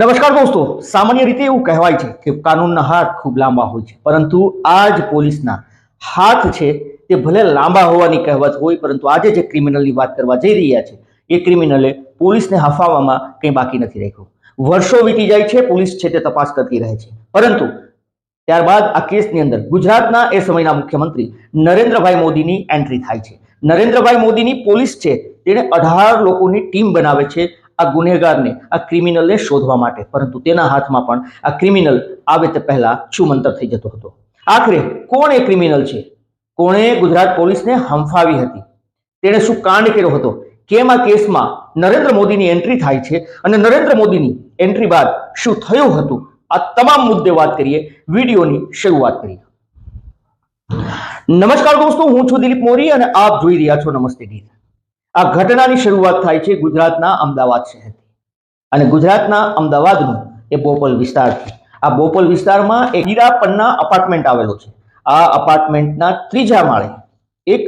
નમસ્કાર દોસ્તો. સામાન્ય રીતે એવું કહેવાય છે કે કાનૂનના હાથ ખૂબ લાંબા હોય છે, પરંતુ આ જ પોલીસના હાથ છે તે ભલે લાંબા હોવાની કહેવત હોય, પરંતુ આજે જે ક્રિમિનલની વાત કરવા જઈ રહ્યા છે, એ ક્રિમિનલે પોલીસને હફાવવામાં કંઈ બાકી નથી રાખ્યું. વર્ષો વીતી જાય છે, પોલીસ છે તે તપાસ કરતી રહે છે. પરંતુ ત્યારબાદ આ કેસની અંદર ગુજરાતના એ સમયના મુખ્યમંત્રી નરેન્દ્રભાઈ મોદીની એન્ટ્રી થાય છે. નરેન્દ્રભાઈ મોદીની પોલીસ છે, તેણે અઢાર લોકોની ટીમ બનાવે છે આ ગુનેગારને આ ક્રિમિનલને શોધવા માટે. પરંતુ તેના હાથમાં પણ આ ક્રિમિનલ આવે તે પહેલા છુમંતર થઈ જતો હતો. આખરે કોણ એ ક્રિમિનલ છે? કોણે ગુજરાત પોલીસને હંફાવી હતી? તેણે શું કાંડ કર્યો હતો? કેમ આ કેસમાં નરેન્દ્ર મોદીની એન્ટ્રી થાય છે અને નરેન્દ્ર મોદીની એન્ટ્રી બાદ શું થયું હતું? આ તમામ મુદ્દે વાત કરીએ વિડીયોની શરૂઆત કરીએ નમસ્કાર દોસ્તો, હું છું દિલીપ મોરી અને આપ જોઈ રહ્યા છો નમસ્તે ગીત. આ ઘટનાની શરૂઆત થાય છે ગુજરાતના અમદાવાદ શહેરથી. અને ગુજરાતના અમદાવાદનું એ બોપલ વિસ્તારથી. આ બોપલ વિસ્તારમાં એક હીરાપન્ના અપાર્ટમેન્ટ આવેલો છે. આ અપાર્ટમેન્ટના ત્રીજા માળે એક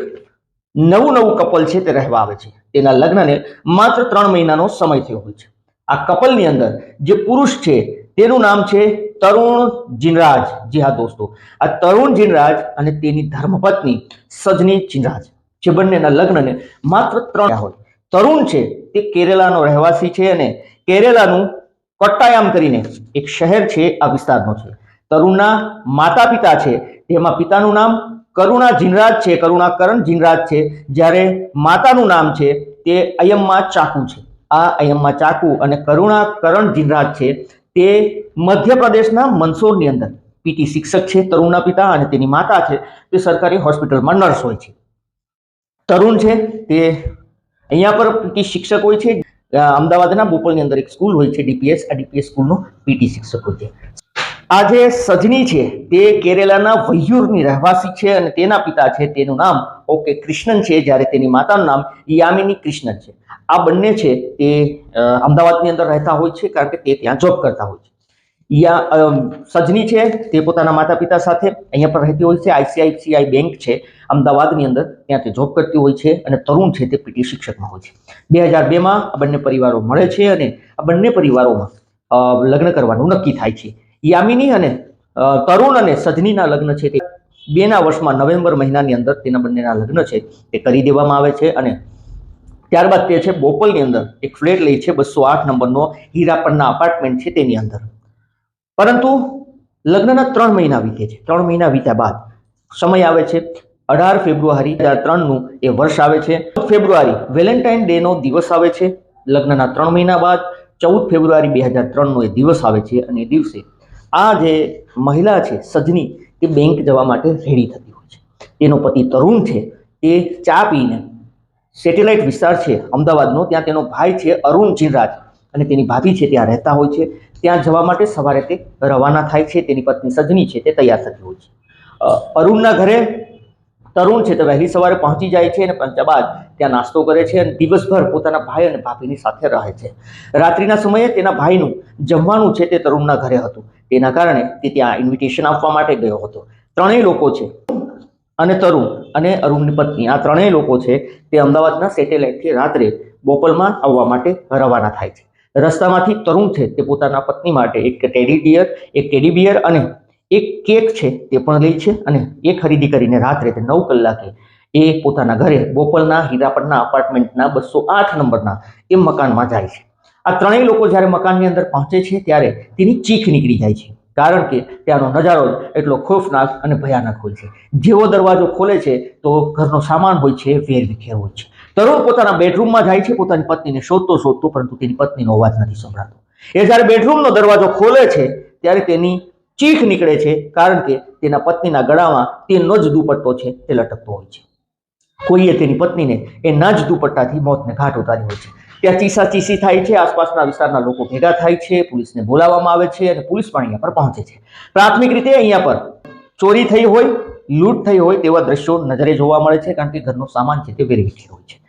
નવું નવું કપલ છે તે રહેવા આવે છે. તેના લગ્નને માત્ર ત્રણ મહિનાનો સમય થયો હોય છે. આ કપલની અંદર જે પુરુષ છે તેનું નામ છે તરુણ જીનરાજ. જી હા દોસ્તો. આ તરુણ જીનરાજ અને તેની ધર્મપત્ની સજની જીનરાજ. જે બંનેના લગ્નને માત્ર ત્રણ હોય. તરુણ છે તે કેરેલાનો રહેવાસી છે અને કેરેલાનું કોટ્ટાયામ કરીને એક શહેર છે આ વિસ્તારનો છે. તરુણના માતા પિતા છે તેમાં પિતાનું નામ કરુણા જીનરાજ છે કરુણાકરણ જીનરાજ છે. જ્યારે માતાનું નામ છે તે અયમ્મા ચાકુ છે. આ અયમ્મા ચાકુ અને કરુણાકરણ જીનરાજ છે તે મધ્યપ્રદેશના મંદસોરની અંદર પીટી શિક્ષક છે તરુણના પિતા અને તેની માતા છે. તે સરકારી હોસ્પિટલમાં નર્સ હોય છે. તરુણ છે. તે અહીંયા પર પીટી શિક્ષક હોય છે. અમદાવાદના બોપલની અંદર એક સ્કૂલ હોય છે, ડીપીએસ. આ ડીપીએસ સ્કૂલનો પીટી શિક્ષક હોય છે. આ જે સજની છે. તે કેરેલાના વૈયુરની રહેવાસી છે અને તેના પિતા છે. તેનું નામ ઓકે કૃષ્ણન છે. જ્યારે તેની માતાનું નામ યામિની કૃષ્ણન છે. આ બંને છે તે અમદાવાદની અંદર રહેતા હોય છે કારણ કે તે ત્યાં જોબ કરતા હોય છે. યા સજની છે, તે પોતાના માતા પિતા સાથે અહીંયા પર રહેતી હોય છે, આઈસીઆઈસીઆઈ બેંક છે, અમદાવાદની અંદર ત્યાં તે જોબ કરતી હોય છે અને તરુણ છે તે પીટી શિક્ષકમાં હોય છે. બે હજાર બેમાં આ બંને પરિવારો મળે છે અને આ બંને પરિવારોમાં લગ્ન કરવાનું નક્કી થાય છે. યામિની અને તરુણ અને સજનીના લગ્ન છે તે બેના વર્ષમાં નવેમ્બર મહિનાની અંદર તેના બંનેના લગ્ન છે, તે કરી દેવામાં આવે છે અને ત્યારબાદ તે છે બોપલની અંદર એક ફ્લેટ લે છે, બસો આઠ નંબરનો હીરાપણના અપાર્ટમેન્ટ છે તેની અંદર. પરંતુ લગ્નના ત્રણ મહિના વીતે છે. ત્રણ મહિના વીત્યા બાદ સમય આવે છે અઢાર ફેબ્રુઆરી હજાર ત્રણનું એ વર્ષ આવે છે. ફેબ્રુઆરી વેલેન્ટાઇન ડેનો દિવસ આવે છે. લગ્નના ત્રણ મહિના બાદ ચૌદ ફેબ્રુઆરી બે હજાર ત્રણનો એ દિવસ આવે છે અને દિવસે આ જે મહિલા છે, સજની, તે બેંક જવા માટે રેડી થતી હોય છે. તેનો પતિ તરુણ છે, તે ચા પીને સેટેલાઇટ વિસ્તાર છે, અમદાવાદનો, ત્યાં તેનો ભાઈ છે અરુણ જીનરાજ અને તેની ભાભી છે, ત્યાં રહેતા હોય છે. ત્યાં જવા માટે સવારે તે રવાના થાય છે, તેની પત્ની સજની છે, તે તૈયાર થતી હોય છે. અરુણના ઘરે તરુણ છે તે વહેલી સવારે પહોંચી જાય છે અને પહોંચ્યા બાદ ત્યાં નાસ્તો કરે છે અને દિવસભર પોતાના ભાઈ અને ભાભીની સાથે રહે છે. રાત્રિના સમયે તેના ભાઈનું જમવાનું છે તે તરુણના ઘરે હતું. તેના કારણે તે ત્યાં ઇન્વિટેશન આપવા માટે ગયો હતો. ત્રણેય લોકો છે, અને તરુણ અને અરુણની પત્ની, આ ત્રણેય લોકો છે તે અમદાવાદના સેટેલાઇટથી રાત્રે બોપલમાં આવવા માટે રવાના થાય છે. રસ્તામાંથી તરુણ છે તે પોતાના પત્ની માટે એક ટેડી ડિયર એક ટેડી બિયર અને એક કેક છે તે પણ લે છે અને એ ખરીદી કરીને રાત્રે નવ કલાકે એ પોતાના ઘરે બોપલના હીરાપટના અપાર્ટમેન્ટના બસો આઠ નંબરના એ મકાનમાં જાય છે. આ ત્રણેય લોકો જ્યારે મકાનની અંદર પહોંચે છે ત્યારે તેની ચીખ નીકળી જાય છે. કારણ કે ત્યાંનો નજારો એટલો ખોફનાક અને ભયાનક હોય છે. જેવો દરવાજો ખોલે છે તો ઘરનો સામાન હોય છે વેર વિખેર હોય છે. તરુણ પોતાના બેડરૂમમાં જાય છે, પોતાની પત્નીને શોધતો શોધતો, પરંતુ તેની પત્નીનો અવાજ નથી સંભળાતો. એ જ્યારે બેડરૂમનો દરવાજો ખોલે છે, ત્યારે તેની ચીખ નીકળે છે, કારણ કે તેના પત્નીના ગળામાં તેનો જ દુપટ્ટો છે, તે લટકતો હોય છે. કોઈએ તેની પત્નીને એના જ દુપટ્ટાથી મોતને ઘાટ ઉતારી હોય છે. ત્યાં ચીસા ચીસી થાય છે, આસપાસના વિસ્તારના લોકો ભેગા થાય છે, પોલીસને બોલાવવામાં આવે છે અને પોલીસ પણ અહીંયા પર પહોંચે છે. પ્રાથમિક રીતે અહીંયા પર ચોરી થઈ હોય, લૂંટ થઈ હોય તેવા દ્રશ્યો નજરે જોવા મળે છે, કારણ કે ઘરનો સામાન છે તે વેરવી વિખેર હોય છે.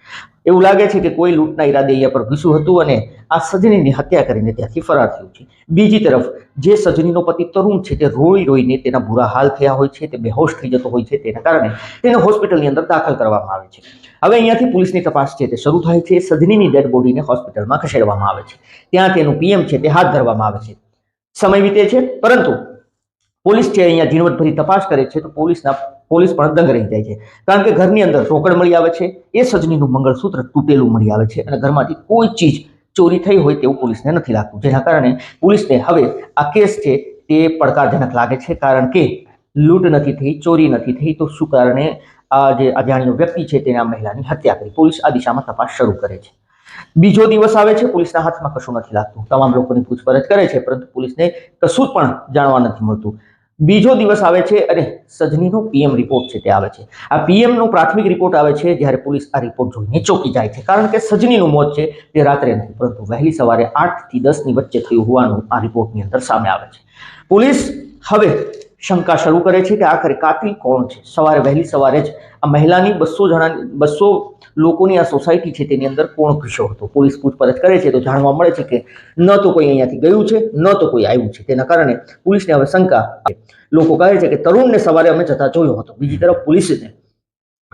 એવું લાગે છે કે કોઈ લૂંટના ઈરાદે અહીંયા પર ઘૂસ્યું હતું અને આ સજનીની હત્યા કરીને ત્યાંથી ફરાર થયું છે. બીજી તરફ, જે સજનીનો પતિ તરુણ છે તે રોઈ રોઈને તેના બુરા હાલ થયા હોય છે, તે બેહોશ થઈ જતો હોય છે, તેના કારણે તેને હોસ્પિટલની અંદર દાખલ કરવામાં આવે છે. હવે અહીંયાથી પોલીસની તપાસ છે તે શરૂ થાય છે, સજનીની ડેડ બોડીને હોસ્પિટલમાં ખસેડવામાં આવે છે. ત્યાં તેનું પીએમ છે તે હાથ ધરવામાં આવે છે. સમય વીતે છે, પરંતુ પોલીસ છે અહીંયા ઝીણવટભરી તપાસ કરે છે, તો પોલીસના પોલીસ પણ દંગ રહી જાય છે. કારણ કે ઘરની અંદર રોકડ મળી આવે છે, એ સજનીનું મંગળસૂત્ર તૂટેલું મળી આવે છે અને ઘરમાંથી કોઈ ચીજ ચોરી થઈ હોય તેવું પોલીસને નથી લાગતું. જેના કારણે પોલીસને હવે આ કેસ છે તે પડકારજનક લાગે છે કારણ કે લૂંટ નથી થઈ, ચોરી નથી થઈ, તો શું કારણે આ જે અજાણ્યો વ્યક્તિ છે તેને આ મહિલાની હત્યા કરી. પોલીસ આ દિશામાં તપાસ શરૂ કરે છે. બીજો દિવસ આવે છે, પોલીસના હાથમાં કશું નથી લાગતું. તમામ લોકોની પૂછપરછ કરે છે, પરંતુ પોલીસને કશું પણ જાણવા નથી મળતું. બીજો દિવસ આવે છે અને સજનીનો પીએમ રિપોર્ટ છે તે આવે છે. આ પીએમનો પ્રાથમિક રિપોર્ટ આવે છે જ્યારે પોલીસ આ રિપોર્ટ જોઈને ચોંકી જાય છે. કારણ કે સજનીનું મોત છે તે રાત્રે નથી, પરંતુ વહેલી સવારે આઠથી દસની વચ્ચે થયું હોવાનું આ રિપોર્ટની અંદર સામે આવે છે. પોલીસ હવે શંકા શરૂ કરે છે કે આખરે કાતિલ કોણ છે? સવારે વહેલી સવારે જ આ મહિલાની બસો જણા બસો લોકોની આ સોસાયટી છે તેની અંદર કોણ ઘૂસ્યો હતો? પોલીસ પૂછપરછ કરે છે તો જાણવા મળે છે કે ન તો કોઈ અહીંયાથી ગયું છે, ન તો કોઈ આવ્યું છે. તેના કારણે પોલીસને હવે શંકા લોકો કહે છે કે તરુણને સવારે અમે જતા જોયો હતો. બીજી તરફ પોલીસને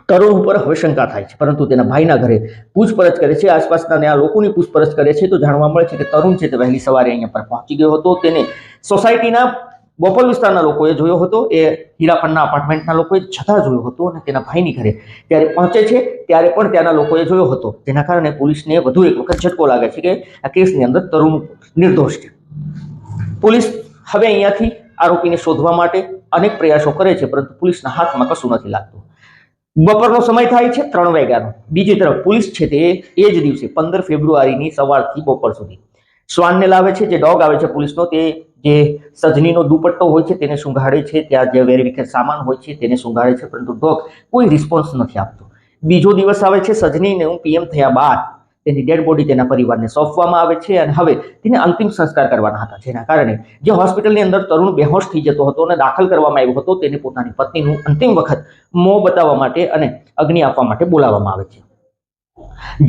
તરુણ ઉપર હવે શંકા થાય છે. પરંતુ તેના ભાઈના ઘરે પૂછપરછ કરે છે, આસપાસના આ લોકોની પૂછપરછ કરે છે તો જાણવા મળે છે કે તરુણ છે તે વહેલી સવારે અહીંયા પર પહોંચી ગયો હતો. તેને સોસાયટીના બોપલ વિસ્તારના લોકોએ જોયો હતો. એ હીરાપણના અપાર્ટમેન્ટના લોકોએ જતા જોયો હતો અને તેના ભાઈની ઘરે. ત્યારે પહોંચે છે, ત્યારે પણ ત્યાંના લોકોએ જોયો હતો. જેના કારણે પોલીસને વધુ એક વખત ઝટકો લાગે છે કે આ કેસની અંદર તરુણ નિર્દોષ છે. પોલીસ હવે અહીંયાથી આરોપીને શોધવા માટે અનેક પ્રયાસો કરે છે, પરંતુ પોલીસના હાથમાં કશું નથી લાગતું. બપોરનો સમય થાય છે, ત્રણ વાગ્યાનો. બીજી તરફ પોલીસ છે તે એ જ દિવસે પંદર ફેબ્રુઆરીની સવારથી બપોર સુધી. શ્વાનને લાવે છે, જે ડોગ આવે છે પોલીસનો, તે જે સજનીનો દુપટ્ટો હોય છે તેને સુંઘાડે છે, ત્યાં જે વેરવિખેર સામાન હોય છે તેને સુંઘાડે છે, પરંતુ ડોગ કોઈ રિસ્પોન્સ નથી આપતો. બીજો દિવસ આવે છે સજનીને હું પીએમ થયા બાદ તેની ડેડ બોડી તેના પરિવારને સોંપવામાં આવે છે અને હવે તેને અંતિમ સંસ્કાર કરવાના હતા, જેના કારણે જે હોસ્પિટલની અંદર તરુણ બેહોશ થઈ જતો હતો અને દાખલ કરવામાં આવ્યો હતો તેને પોતાની પત્નીનું અંતિમ વખત મોં બતાવવા માટે અને અગ્નિ આપવા માટે બોલાવવામાં આવે છે.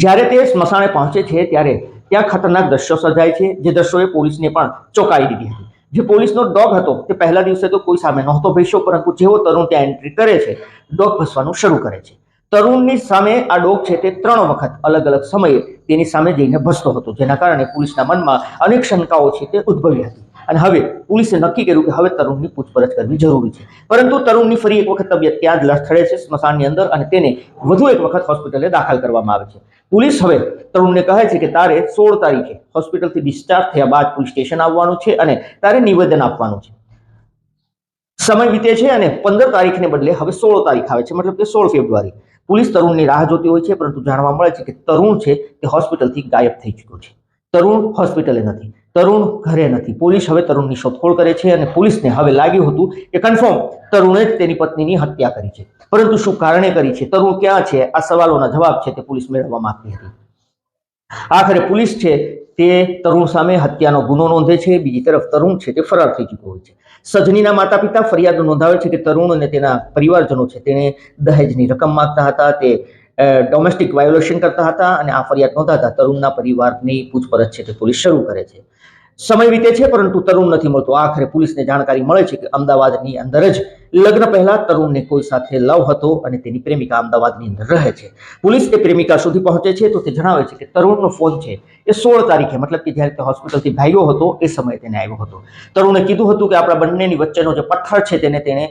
જ્યારે તે સ્મશાને પહોંચે છે ત્યારે ત્યાં ખતરનાક દ્રશ્યો સર્જાય છે. જે દ્રશ્યોએ પોલીસને પણ ચોંકાવી દીધી હતી. જે પોલીસનો ડોગ હતો, તે પહેલા દિવસે તો કોઈ સામે નહોતો ભેસ્યો, પરંતુ જેવો તરુણ ત્યાં એન્ટ્રી કરે છે, ડોગ ભસવાનું શરૂ કરે છે. તરુણની સામે આ ડોગ છે તે ત્રણ વખત અલગ અલગ સમયે તેની સામે જઈને ભસતો હતો, જેના કારણે પોલીસના મનમાં અનેક શંકાઓ છે તે ઉદ્ભવી હતી. અને હવે પોલીસે નક્કી કર્યું કે હવે તરુણની પૂછપરછ કરવી જરૂરી છે. પરંતુ તરુણની ફરી એક વખત તબિયત ત્યાં જ લથડે છે, સ્મશાનની અંદર, અને તેને વધુ એક વખત હોસ્પિટલે દાખલ કરવામાં આવે છે. પોલીસ હવે તરુણને કહે છે કે તારે સોળ તારીખે હોસ્પિટલથી ડિસ્ચાર્જ થયા બાદ પોલીસ સ્ટેશન આવવાનું છે અને તારે નિવેદન આપવાનું છે. સમય વીતે છે અને પંદર તારીખને બદલે હવે સોળ તારીખ આવે છે, મતલબ કે સોળ ફેબ્રુઆરી. પોલીસ તરુણની રાહ જોતી હોય છે, પરંતુ જાણવા મળે છે કે તરુણ છે તે હોસ્પિટલથી ગાયબ થઈ ચૂક્યો છે. તરુણ હોસ્પિટલે નથી. તરુણ ઘરે નથી. પોલીસ હવે તરુણની શોધખોળ કરે છે અને પોલીસને હવે લાગ્યું હતું કે કન્ફર્મ તરુણે જ તેની પત્નીની હત્યા કરી છે. પરંતુ શું કારણે કરી છે? તરુણ ક્યાં છે? આ સવાલોના જવાબ છે તે પોલીસ મેળવવા માંગતી હતી. આખરે પોલીસ છે તે તરુણ સામે હત્યાનો ગુનો નોંધે છે. બીજી તરફ તરુણ છે તે ફરાર થઈ ચૂક્યો હોય છે. સજનીના માતા પિતા ફરિયાદ નોંધાવે છે કે તરુણ અને તેના પરિવારજનો છે તેને દહેજની રકમ માગતા હતા. તે ડોમેસ્ટિક વાયોલેશન કરતા હતા અને આ ફરિયાદ નોંધાતા તરુણના પરિવારની પૂછપરછ છે તે પોલીસ શરૂ કરે છે. સમય વીતે છે, પરંતુ તરુણ નથી મળતો. આખરે પોલીસને જાણકારી મળે છે કે અમદાવાદની અંદર જ લગ્ન પહેલા તરુણને કોઈ સાથે લવ હતો અને તેની પ્રેમિકા અમદાવાદની અંદર રહે છે. પોલીસ તે પ્રેમિકા સુધી પહોંચે છે તો તે જણાવે છે કે તરુણનો ફોન છે એ સોળ તારીખે, મતલબ કે જ્યારે તે હોસ્પિટલથી ભાગ્યો હતો એ સમયે તેને આવ્યો હતો. તરુણે કીધું હતું કે આપણા બંનેની વચ્ચેનો જે પથ્થર છે તેને તેને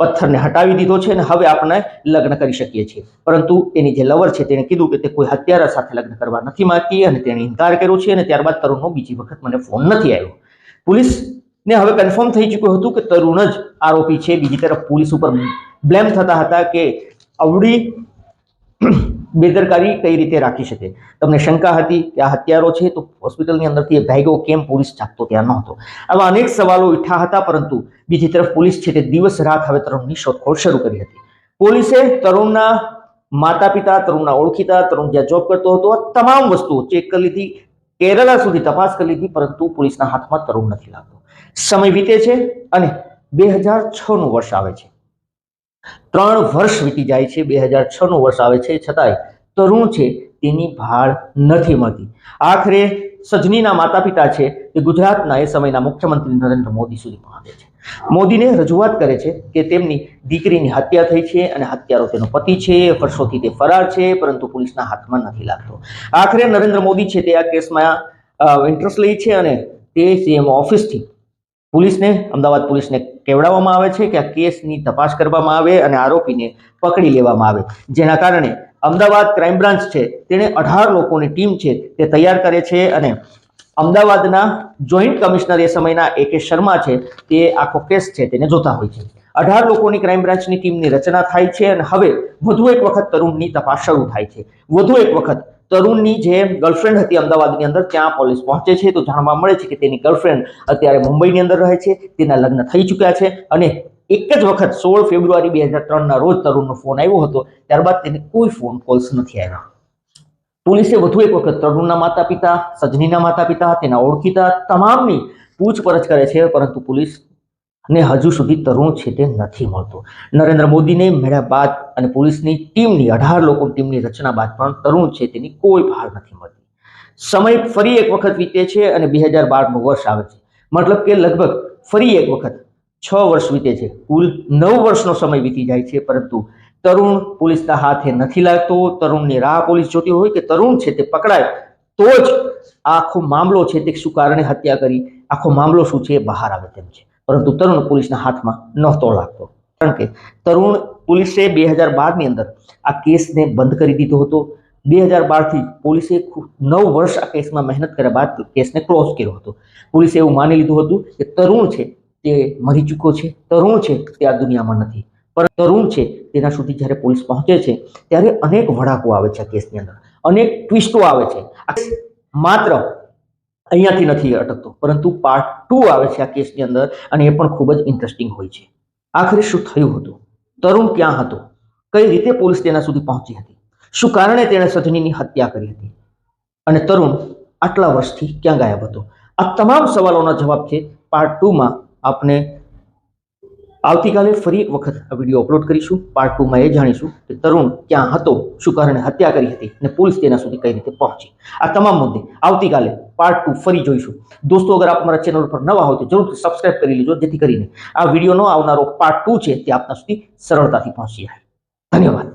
પથ્થરને હટાવી દીધો છે અને હવે આપણે લગ્ન કરી શકીએ છીએ. પરંતુ એની જે લવર છે તેણે કીધું કે તે કોઈ હત્યારા સાથે લગ્ન કરવા નથી માંગતી અને તેણે ઇનકાર કર્યો છે અને ત્યારબાદ તરુણનો બીજી વખત મને ફોન નથી આવ્યો. પોલીસને હવે કન્ફર્મ થઈ ચૂક્યું હતું કે તરુણ જ આરોપી છે. બીજી તરફ પોલીસ ઉપર બ્લેમ થતા હતા કે અવળી બેદરકારી કઈ રીતે રાખી શકે? તમને શંકા હતી કે આ હત્યારો છે તો હોસ્પિટલની અંદરથી એ ભાગ્યો કેમ? પોલીસ ચાપતો ત્યાં નહોતો. આવા અનેક સવાલો ઉઠ્યા હતા, પરંતુ બીજી તરફ પોલીસ છે તે દિવસ રાત હવે તરુણની શોધખોળ શરૂ કરી હતી. પોલીસે તરુણના માતા પિતા તરુણના ઓળખીતા, તરુણ જ્યાં જોબ કરતો હતો તમામ વસ્તુઓ ચેક કરી લીધી. કેરલા સુધી તપાસ કરી લીધી, પરંતુ પોલીસના હાથમાં તરુણ નથી લાગતો. સમય વીતે છે અને બે હજાર છનું વર્ષ આવે છે. ત્રણ વર્ષ વીતી જાય છે, બે હજાર છ નું વર્ષ આવે છે. છતાંય તરુણ છે, તેની ભાળ નથી મળતી. આખરે સજનીના માતા પિતા છે, તે ગુજરાતના એ સમયના મુખ્યમંત્રી નરેન્દ્ર મોદી સુધી પહોંચે છે. મોદીને રજૂઆત કરે છે કે તેમની દીકરીની હત્યા થઈ છે અને હત્યારો તેનો પતિ છે, વર્ષોથી તે ફરાર છે, પરંતુ પોલીસના હાથમાં નથી લાગતો. આખરે નરેન્દ્ર મોદી છે તે આ કેસમાં ઇન્ટરેસ્ટ લે છે અને તે સીએમ ઓફિસથી પોલીસને, અમદાવાદ પોલીસને કેવડાવવામાં આવે છે કે આ કેસની તપાસ કરવામાં આવે અને આરોપીને પકડી લેવામાં આવે. જેના કારણે અમદાવાદ ક્રાઇમ બ્રાન્ચ છે, તેણે અઢાર લોકોની ટીમ છે, તે તૈયાર કરે છે અને અમદાવાદના જોઈન્ટ કમિશનર એ સમયના એ કે શર્મા છે, તે આખો કેસ છે, તેને જોતા હોય છે. અઢાર લોકોની ક્રાઇમ બ્રાન્ચની ટીમની રચના થાય છે અને હવે વધુ એક વખત તરુણની તપાસ શરૂ થાય છે. વધુ એક વખત તરુણની જે ગર્લફ્રેન્ડ હતી અમદાવાદની અંદર, ત્યાં પોલીસ પહોંચે છે. તો જાણવા મળે છે કે તેની ગર્લફ્રેન્ડ અત્યારે મુંબઈની અંદર રહે છે. તેના લગ્ન થઈ ચૂક્યા છે અને એક જ વખત સોળ ફેબ્રુઆરી બે હજાર ત્રણના રોજ તરુણનો ફોન આવ્યો હતો. ત્યારબાદ તેને કોઈ ફોન કોલ્સ નથી આવ્યા. પોલીસે વધુ એક વખત તરુણના માતા પિતા સજનીના માતા પિતા તેના ઓળખીતા, તમામની પૂછપરછ કરે છે, પરંતુ પોલીસ ને હજુ સુધી તરુણ છે તે નથી મળતો. નરેન્દ્ર મોદીને મળ્યા બાદ અને પોલીસની ટીમની, અઢાર લોકો ટીમની રચના બાદ પણ તરુણ છે તેની કોઈ ભાર નથી મળતી. સમય ફરી એક વખત વીતે છે અને બે હજાર બારનું વર્ષ આવે છે. મતલબ કે લગભગ ફરી એક વખત છ વર્ષ વીતે છે. કુલ નવ વર્ષનો સમય વીતી જાય છે, પરંતુ તરુણ પોલીસના હાથે નથી લાગતો. તરુણની રાહ પોલીસ જોતી હોય કે તરુણ છે તે પકડાય, તો જ આખો મામલો છે તે શું કારણે હત્યા કરી, આખો મામલો શું છે બહાર આવે તેમ છે. પરંતુ તરુણ પોલીસના હાથમાં નહોતો લાગતો. કારણ કે તરુણ પોલીસે બે હજાર બારની અંદર આ કેસને બંધ કરી દીધો હતો. બે હજાર બારથી પોલીસે નવ વર્ષ આ કેસમાં મહેનત કર્યા બાદ કેસને ક્લોઝ કર્યો હતો. પોલીસે એવું માની લીધું હતું કે તરુણ છે તે મરી ચૂક્યો છે. તરુણ છે તે આ દુનિયામાં નથી. પણ તરુણ છે તેના સુધી જ્યારે પોલીસ પહોંચે છે, ત્યારે અનેક વડાકો આવે છે આ કેસની અંદર. અનેક ટ્વિસ્ટો આવે છે. માત્ર અહીંયાથી નથી અટકતો. પરંતુ પાર્ટ ટુ આવે છે આ કેસની અંદર અને એ પણ ખૂબ જ ઇન્ટરેસ્ટિંગ હોય છે. આખરે શું થયું હતું? તરુણ ક્યાં હતો? કઈ રીતે પોલીસ તેના સુધી પહોંચી હતી? શું કારણે તેણે સજનીની હત્યા કરી હતી? અને તરુણ આટલા વર્ષથી ક્યાં ગાયબ હતો? આ તમામ સવાલોના જવાબ છે પાર્ટ ટુમાં આપણે આવતીકાલે ફરી એક વખત આ વીડિયો અપલોડ કરીશું. પાર્ટ ટુમાં એ જાણીશું કે તરુણ ક્યાં હતો, શું કારણે હત્યા કરી હતી અને પોલીસ તેના સુધી કઈ રીતે પહોંચી. આ તમામ મુદ્દે આવતીકાલે પાર્ટ ટુ ફરી જોઈશું. દોસ્તો, અગર આપ મારા ચેનલ પર નવા હોય તો જરૂરથી સબસ્ક્રાઇબ કરી લેજો, જેથી કરીને આ વિડીયોનો આવનારો પાર્ટ ટુ છે તે આપના સુધી સરળતાથી પહોંચી જાય. ધન્યવાદ.